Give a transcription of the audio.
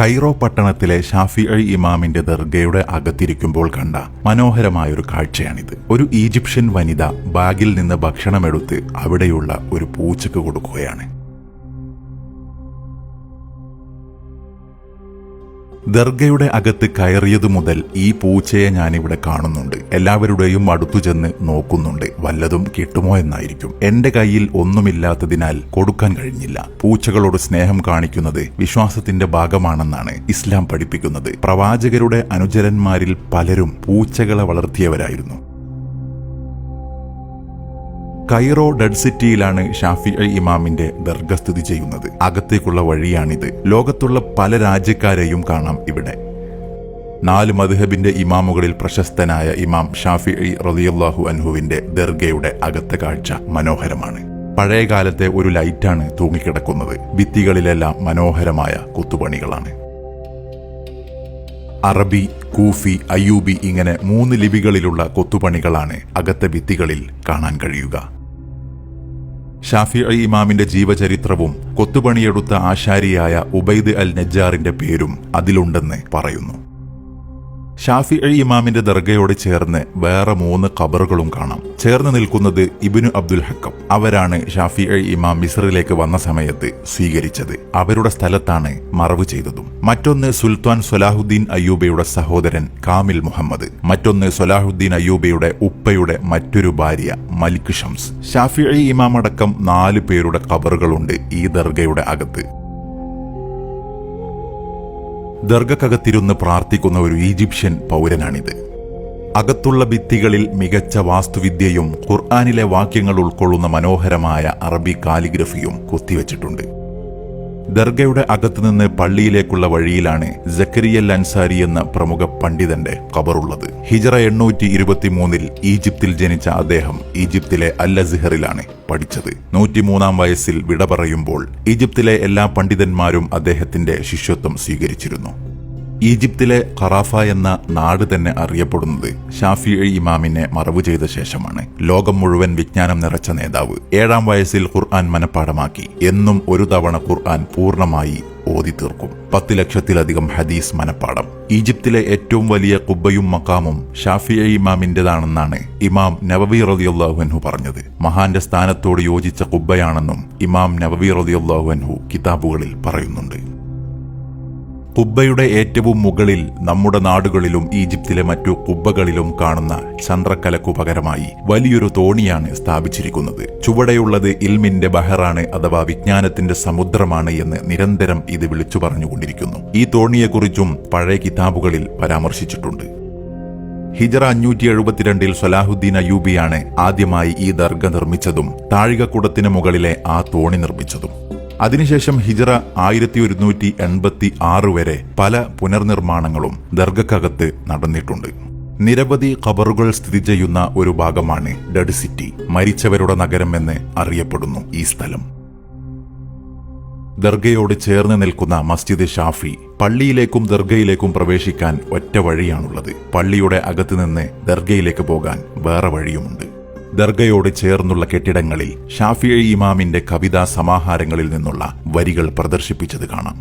Cairo പട്ടണത്തിലെ ഷാഫി അഴി ഇമാമിന്റെ ദർഗയുടെ അകത്തിരിക്കുമ്പോൾ കണ്ട മനോഹരമായൊരു കാഴ്ചയാണിത്. ഒരു ഈജിപ്ഷ്യൻ വനിത ബാഗിൽ നിന്ന് ഭക്ഷണമെടുത്ത് അവിടെയുള്ള ഒരു പൂച്ചക്ക് കൊടുക്കുകയാണ്. ദർഗയുടെ അകത്ത് കയറിയതു മുതൽ ഈ പൂച്ചയെ ഞാനിവിടെ കാണുന്നുണ്ട്. എല്ലാവരുടെയും അടുത്തു ചെന്ന് നോക്കുന്നുണ്ട്. വല്ലതും കിട്ടുമോ എന്നായിരിക്കും. എന്റെ കയ്യിൽ ഒന്നുമില്ലാത്തതിനാൽ കൊടുക്കാൻ കഴിഞ്ഞില്ല. പൂച്ചകളോട് സ്നേഹം കാണിക്കുന്നത് വിശ്വാസത്തിന്റെ ഭാഗമാണെന്നാണ് ഇസ്ലാം പഠിപ്പിക്കുന്നത്. പ്രവാചകരുടെ അനുചരന്മാരിൽ പലരും പൂച്ചകളെ വളർത്തിയവരായിരുന്നു. Cairo dead city Shafi al ഇമാമിന്റെ ദർഗ സ്ഥിതി ചെയ്യുന്നത്. അകത്തേക്കുള്ള വഴിയാണിത്. ലോകത്തുള്ള പല രാജ്യക്കാരെയും കാണാം ഇവിടെ. നാല് മദ്ഹബിന്റെ ഇമാമുകളിൽ പ്രശസ്തനായ ഇമാം ഷാഫി റളിയല്ലാഹു അൻഹുവിന്റെ ദർഗയുടെ അകത്തെ കാഴ്ച മനോഹരമാണ്. പഴയകാലത്തെ ഒരു ലൈറ്റാണ് തൂങ്ങിക്കിടക്കുന്നത്. ഭിത്തികളിലെല്ലാം മനോഹരമായ കുത്തുപണികളാണ്. അറബി കൂഫി അയ്യൂബി ഇങ്ങനെ മൂന്ന് ലിപികളിലുള്ള കൊത്തുപണികളാണ് അകത്തെ ഭിത്തികളിൽ കാണാൻ കഴിയുക. ഷാഫി ഇമാമിന്റെ ജീവചരിത്രവും കൊത്തുപണിയെടുത്ത ആശാരിയായ ഉബൈദ് അൽ നജ്ജാറിന്റെ പേരും അതിലുണ്ടെന്ന് പറയുന്നു. ഷാഫി അഴി ഇമാമിന്റെ ദർഗയോട് ചേർന്ന് വേറെ മൂന്ന് ഖബറുകളും കാണാം. ചേർന്ന് നിൽക്കുന്നത് ഇബിനു അബ്ദുൽ ഹക്കം. അവരാണ് ഷാഫി അഴി ഇമാം മിസറിലേക്ക് വന്ന സമയത്ത് സ്വീകരിച്ചത്. അവരുടെ സ്ഥലത്താണ് മറവ് ചെയ്തതും. മറ്റൊന്ന് സുൽത്താൻ സൊലാഹുദ്ദീൻ അയ്യൂബയുടെ സഹോദരൻ കാമിൽ മുഹമ്മദ്. മറ്റൊന്ന് സൊലാഹുദ്ദീൻ അയ്യൂബയുടെ ഉപ്പയുടെ മറ്റൊരു ഭാര്യ മലിക് ഷംസ്. ഷാഫി അഴി ഇമാം അടക്കം നാല് പേരുടെ ഖബറുകളുണ്ട് ഈ ദർഗയുടെ അകത്ത്. ദർഗക്കകത്തിരുന്ന് പ്രാർത്ഥിക്കുന്ന ഒരു ഈജിപ്ഷ്യൻ പൗരനാണിത്. അകത്തുള്ള ഭിത്തികളിൽ മികച്ച വാസ്തുവിദ്യയും ഖുർആാനിലെ വാക്യങ്ങൾ ഉൾക്കൊള്ളുന്ന മനോഹരമായ അറബി കാലിഗ്രഫിയും കൊത്തിവെച്ചിട്ടുണ്ട്. ദർഗയുടെ അകത്തുനിന്ന് പള്ളിയിലേക്കുള്ള വഴിയിലാണ് ജക്കരിയൽ അൻസാരി എന്ന പ്രമുഖ പണ്ഡിതന്റെ കബറുള്ളത് ഹിജറ എണ്ണൂറ്റി ഇരുപത്തിമൂന്നിൽ ഈജിപ്തിൽ ജനിച്ച അദ്ദേഹം ഈജിപ്തിലെ അൽ അസിഹറിലാണ് പഠിച്ചത്. നൂറ്റിമൂന്നാം വയസ്സിൽ വിട പറയുമ്പോൾ ഈജിപ്തിലെ എല്ലാ പണ്ഡിതന്മാരും അദ്ദേഹത്തിന്റെ ശിഷ്യത്വം സ്വീകരിച്ചിരുന്നു. ഈജിപ്തിലെ ഖറാഫ എന്ന നാട് തന്നെ അറിയപ്പെടുന്നത് ഷാഫി ഇമാമിനെ മറവു ചെയ്ത ശേഷമാണ്. ലോകം മുഴുവൻ വിജ്ഞാനം നിറച്ച നേതാവ്. ഏഴാം വയസ്സിൽ ഖുർആൻ മനഃപ്പാടമാക്കി എന്നും ഒരു തവണ ഖുർആൻ പൂർണമായി ഓതി തീർക്കും പത്ത് ലക്ഷത്തിലധികം ഹദീസ് മനപ്പാടം ഈജിപ്തിലെ ഏറ്റവും വലിയ കുബ്ബയും മക്കാമും ഷാഫി ഇമാമിന്റേതാണെന്നാണ് ഇമാം നവവി റതിയുള്ളാഹുഅൻഹു പറഞ്ഞത്. മഹാന്റെ സ്ഥാനത്തോട് യോജിച്ച കുബ്ബയാണെന്നും ഇമാം നവവി റതിയുള്ളാഹുഅൻഹു കിതാബുകളിൽ പറയുന്നുണ്ട്. കുബ്ബയുടെ ഏറ്റവും മുകളിൽ നമ്മുടെ നാടുകളിലും ഈജിപ്തിലെ മറ്റു കുബ്ബകളിലും കാണുന്ന ചന്ദ്രക്കലക്കു പകരമായി വലിയൊരു തോണിയാണ് സ്ഥാപിച്ചിരിക്കുന്നത്. ചുവടെയുള്ളത് ഇൽമിന്റെ ബഹറാണ് അഥവാ വിജ്ഞാനത്തിന്റെ സമുദ്രമാണ് എന്ന് നിരന്തരം ഇത് വിളിച്ചു പറഞ്ഞുകൊണ്ടിരിക്കുന്നു. ഈ തോണിയെക്കുറിച്ചും പഴയ കിതാബുകളിൽ പരാമർശിച്ചിട്ടുണ്ട്. ഹിജറ അഞ്ഞൂറ്റി എഴുപത്തിരണ്ടിൽ സൊലാഹുദ്ദീൻ അയ്യൂബിയാണ് ആദ്യമായി ഈ ദർഗ നിർമ്മിച്ചതും താഴികക്കുടത്തിന് മുകളിലെ ആ തോണി നിർമ്മിച്ചതും. അതിനുശേഷം ഹിജറ ആയിരത്തി ഒരുന്നൂറ്റി എൺപത്തി ആറ് വരെ പല പുനർനിർമ്മാണങ്ങളും ദർഗക്കകത്ത് നടന്നിട്ടുണ്ട്. നിരവധി ഖബറുകൾ സ്ഥിതി ചെയ്യുന്ന ഒരു ഭാഗമാണ് ഡഡ് സിറ്റി മരിച്ചവരുടെ നഗരം എന്ന് അറിയപ്പെടുന്നു ഈ സ്ഥലം. ദർഗയോട് ചേർന്ന് നിൽക്കുന്ന മസ്ജിദ് ഷാഫി പള്ളിയിലേക്കും ദർഗയിലേക്കും പ്രവേശിക്കാൻ ഒറ്റ വഴിയാണുള്ളത്. പള്ളിയുടെ അകത്തുനിന്ന് ദർഗയിലേക്ക് പോകാൻ വേറെ വഴിയുമുണ്ട്. ദർഗയോട് ചേർന്നുള്ള കെട്ടിടങ്ങളിൽ ഷാഫിയ ഇമാമിന്റെ കവിതാ സമാഹാരങ്ങളിൽ നിന്നുള്ള വരികൾ പ്രദർശിപ്പിച്ചത് കാണാം.